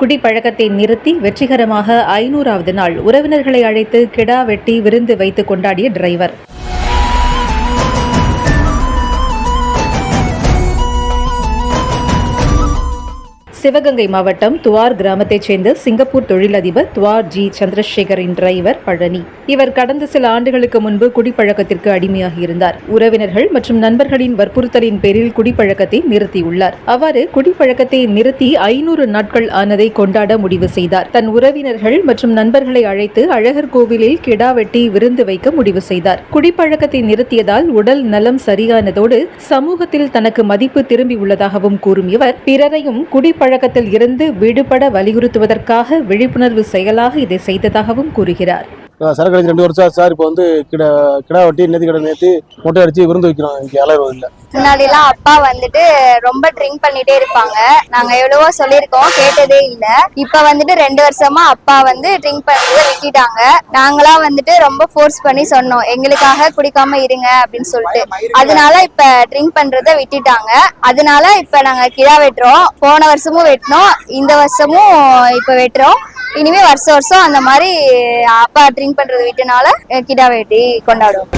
குடிப்பழக்கத்தை நிறுத்தி வெற்றிகரமாக ஐநூறாவது நாள் உறவினர்களை அழைத்து கிடா வெட்டி விருந்து வைத்து கொண்டாடிய டிரைவர். சிவகங்கை மாவட்டம் துவார் கிராமத்தைச் சேர்ந்த சிங்கப்பூர் தொழிலதிபர் துவார் ஜி. சந்திரசேகரின் டிரைவர் பழனி. இவர் கடந்த சில ஆண்டுகளுக்கு முன்பு குடிப்பழக்கத்திற்கு அடிமையாகி இருந்தார். உறவினர்கள் மற்றும் நண்பர்களின் வற்புறுத்தலின் பேரில் குடிப்பழக்கத்தை நிறுத்தியுள்ளார். அவ்வாறு குடிப்பழக்கத்தை நிறுத்தி ஐநூறு நாட்கள் ஆனதை கொண்டாட முடிவு செய்தார். தன் உறவினர்கள் மற்றும் நண்பர்களை அழைத்து அழகர் கோவிலில் கிடா வெட்டி விருந்து வைக்க முடிவு செய்தார். குடிப்பழக்கத்தை நிறுத்தியதால் உடல் நலம் சரியானதோடு சமூகத்தில் தனக்கு மதிப்பு திரும்பியுள்ளதாகவும் கூறும் இவர் பிறரையும் குடிப்பழக்க குடிப்பழக்கத்தில் இருந்து விடுபட வலியுறுத்துவதற்காக விழிப்புணர்வு செயலாக இதை செய்ததாகவும் கூறுகிறார். சரக்கு அடிச்சு ரெண்டு வருஷம் சார். இப்போ வந்து கிட கிடா வெட்டி நேத்தி கடை நேத்தி மொட்டை அடிச்சு விருந்து வைக்கிறோம். இங்கே அலைவர் இல்லை. முன்னாடிலாம் அப்பா வந்துட்டு ரொம்ப ட்ரிங்க் பண்ணிட்டே இருப்பாங்க. நாங்க எவ்வளவோ சொல்லியிருக்கோம் கேட்டதே இல்ல. இப்ப வந்துட்டு ரெண்டு வருஷமா அப்பா வந்து ட்ரிங்க் பண்றதை விட்டுட்டாங்க. நாங்களா வந்துட்டு ரொம்ப ஃபோர்ஸ் பண்ணி சொன்னோம் எங்களுக்காக குடிக்காம இருங்க அப்படின்னு சொல்லிட்டு. அதனால இப்ப ட்ரிங்க் பண்றத விட்டுட்டாங்க. அதனால இப்ப நாங்க கிழா வெட்டுறோம். போன வருஷமும் வெட்டினோம் இந்த வருஷமும் இப்ப வெட்டுறோம். இனிமே வருஷம் வருஷம் அந்த மாதிரி அப்பா ட்ரிங்க் பண்றது விட்டனால கிடா வெட்டி கொண்டாடுவோம்.